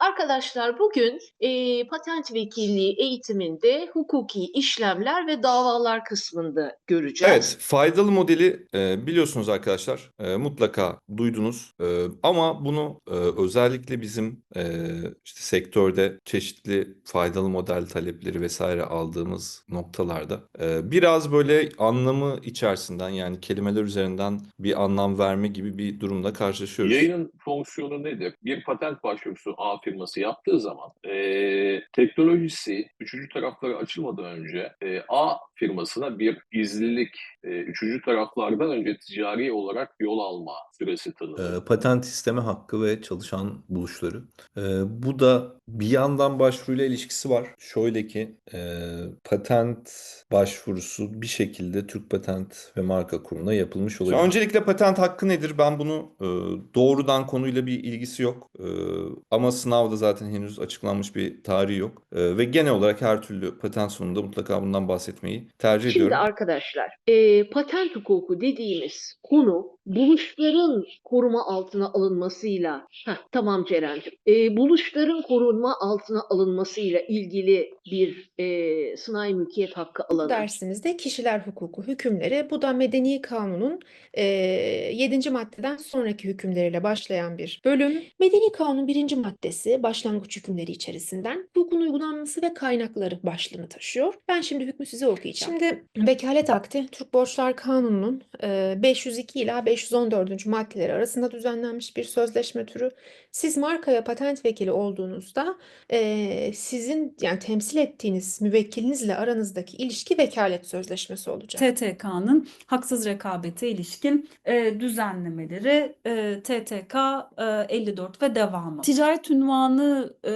Arkadaşlar bugün eee, patent vekilliği eğitiminde hukuki işlemler ve davalar kısmında göreceğiz. Evet, faydalı modeli e, biliyorsunuz arkadaşlar, e, mutlaka duydunuz. E, ama bunu e, özellikle bizim e, işte sektörde çeşitli faydalı model talepleri vesaire aldığımız noktalarda e, biraz böyle anlamı içerisinden yani kelimeler üzerinden bir anlam verme gibi bir durumla karşılaşıyoruz. Yayının fonksiyonu nedir? Bir patent başvurusu A firması yaptığı zaman eee, teknolojisi üçüncü taraflara açılmadan önce eee, A firmasına bir gizlilik, eee, üçüncü taraflardan önce ticari olarak yol alma süresi tanınır. E, patent isteme hakkı ve çalışan buluşları. E, bu da bir yandan başvuruyla ilişkisi var. Şöyle ki e, patent başvurusu bir şekilde Türk Patent ve Marka Kurumu'na yapılmış Şimdi oluyor. öncelikle patent hakkı nedir? Ben bunu e, doğrudan konuyla bir ilgisi yok. E, ama sınavda zaten henüz açıklanmış bir tarihi yok. E, ve genel olarak her türlü patent sunumunda mutlaka bundan bahsetmeyi tercih Şimdi ediyorum. arkadaşlar eee, patent hukuku dediğimiz konu buluşların koruma altına alınmasıyla Heh, tamam Ceren'cim Eee, buluşların koruma altına alınmasıyla ilgili bir eee sınai mülkiyet hakkı alanı. dersimizde kişiler hukuku hükümleri, bu da Medeni Kanun'un e, 7. maddeden sonraki hükümleriyle başlayan bir bölüm. Medeni Kanun 1. maddesi başlangıç hükümleri içerisinden hukukun uygulanması ve kaynakları başlığını taşıyor. Ben şimdi hükmü size okuyacağım. Şimdi vekalet akti Türk Borçlar Kanunu'nun e, 502 ila 514. maddeleri arasında düzenlenmiş bir sözleşme türü. Siz markaya patent vekili olduğunuzda sizin yani temsil ettiğiniz müvekkilinizle aranızdaki ilişki vekalet sözleşmesi olacak. TTK'nın haksız rekabete ilişkin düzenlemeleri TTK e, 54 ve devamı. Ticaret ünvanı, e,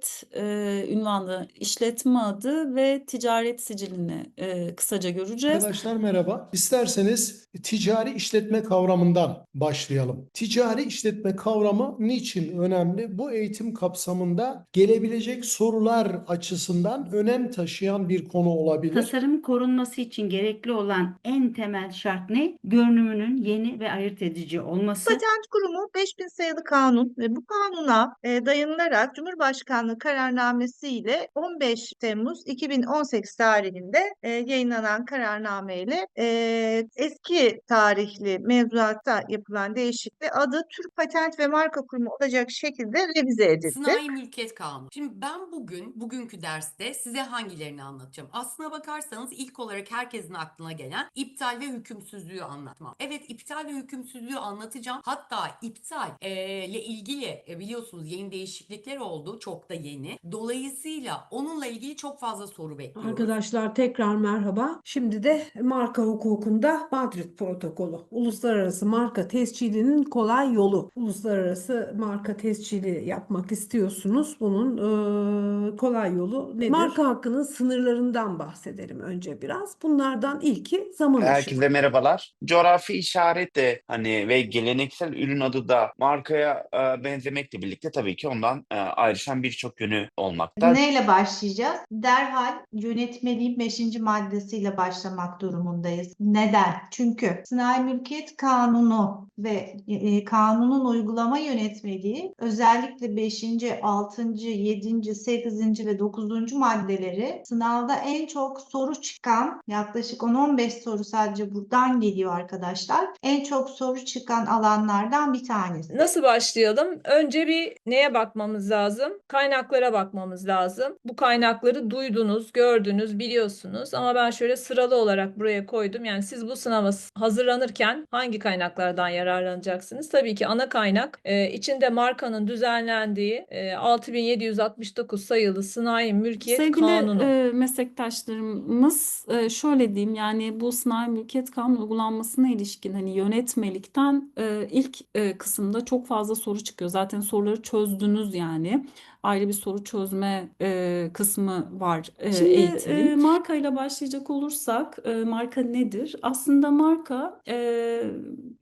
ticaret e, ünvanı, işletme adı ve ticaret sicilini e, kısaca göreceğiz. Arkadaşlar merhaba. İsterseniz ticari işletme kavramından başlayalım. Ticari işletme kavramı niçin önemli? Bu eğitim kapsamında gelebilecek sorular açısından önem taşıyan bir konu olabilir. Tasarım korunması için gerekli olan en temel şart ne? Görünümünün yeni ve ayırt edici olması. Patent Kurumu 5000 sayılı kanun ve bu kanuna e, dayanılarak Cumhurbaşkanlığı kararnamesi ile 15 Temmuz 2018 tarihinde e, yayınlanan kararnameyle e, eski tarihli mevzuatta yapılan değişikliği adı Türk Patent ve Marka Kurumu olacak şekilde revize edildi. Sınai Mülkiyet Kanunu. Şimdi ben bugün, bugünkü derste size hangilerini anlatacağım? Aslına bakarsanız ilk olarak herkesin aklına gelen iptal ve hükümsüzlüğü anlatmam. Evet iptal ve hükümsüzlüğü anlatacağım. Hatta iptal e, ile ilgili e, biliyorsunuz yeni değişiklikler oldu. Çok da yeni. Dolayısıyla onunla ilgili çok fazla soru bekliyoruz. Arkadaşlar tekrar merhaba. Şimdi de marka hukukunda Madrid Protokolü. Uluslararası marka tescilinin kolay yolu. Uluslararası marka tescili yapmak istiyorsunuz. Bunun eee, kolay yolu nedir? Marka hakkının sınırlarından bahsedelim önce biraz. Bunlardan ilki zaman ışığı. Herkese merhabalar. Coğrafi işaret de hani ve geleneksel ürün adı da markaya e, benzemekle birlikte tabii ki ondan e, ayrışan birçok yönü olmakta. Neyle başlayacağız? Derhal yönetmeliğin 5. maddesiyle başlamak durumundayız. Neden? Çünkü Sınai Mülkiyet Kanunu ve e, kanunun uygulama yönetmeliği özellikle 5. 6. 7. 8. ve 9. maddeleri sınavda en çok soru çıkan yaklaşık 10-15 soru sadece buradan geliyor arkadaşlar. En çok soru çıkan alanlardan bir tanesi. Nasıl başlayalım? Önce bir neye bakmamız lazım? Kaynaklara bakmamız lazım. Bu kaynakları duydunuz, gördünüz, biliyorsunuz ama ben şöyle sıralı olarak buraya koydum. Yani siz bu sınava hazırlanırken hangi kaynaklardan yararlanacaksınız? Tabii ki ana kaynak e, içinde markanın düzenlendiği e, 6769 sayılı Sınai Mülkiyet Sevgili Kanunu. e, meslektaşlarımız e, şöyle diyeyim yani bu sınai mülkiyet kanunu uygulanmasına ilişkin hani yönetmelikten e, ilk e, kısımda çok fazla soru çıkıyor. Zaten soruları çözdünüz yani. Ayrı bir soru çözme e, kısmı var e, Şimdi, eğitimin. e, marka ile başlayacak olursak e, marka nedir? Aslında marka e,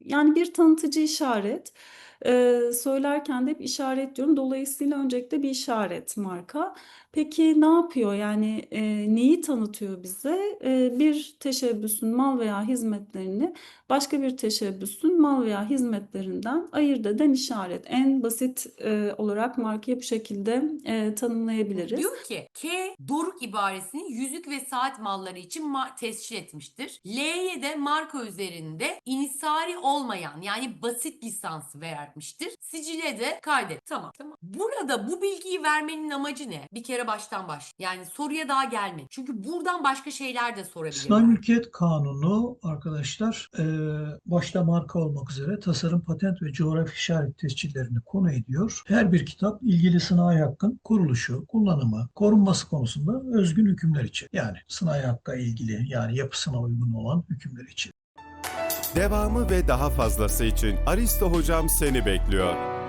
yani bir tanıtıcı işaret. E, söylerken de hep işaret diyorum. Dolayısıyla öncelikle bir işaret marka. Peki ne yapıyor? Yani e, neyi tanıtıyor bize? E, bir teşebbüsün mal veya hizmetlerini başka bir teşebbüsün mal veya hizmetlerinden ayırt eden işaret. En basit e, olarak markayı bu şekilde e, tanımlayabiliriz. Diyor ki K doruk ibaresini yüzük ve saat malları için ma- tescil etmiştir. L'ye de marka üzerinde inisari olmayan yani basit lisansı vermiştir. Sicile de kaydet. Tamam. Tamam. Burada bu bilgiyi vermenin amacı ne? Bir kere baştan baş. Yani soruya daha gelme. Çünkü buradan başka şeyler de Sanayi sorabilirler. Mülkiyet Kanunu arkadaşlar e, başta marka olmak üzere tasarım, patent ve coğrafi işaret tescillerini konu ediyor. Her bir kitap ilgili sanayi hakkın kuruluşu, kullanımı, korunması konusunda özgün hükümler için. Yani sanayi hakka ilgili yani yapısına uygun olan hükümler için. Devamı ve daha fazlası için Aristo Hocam seni bekliyor.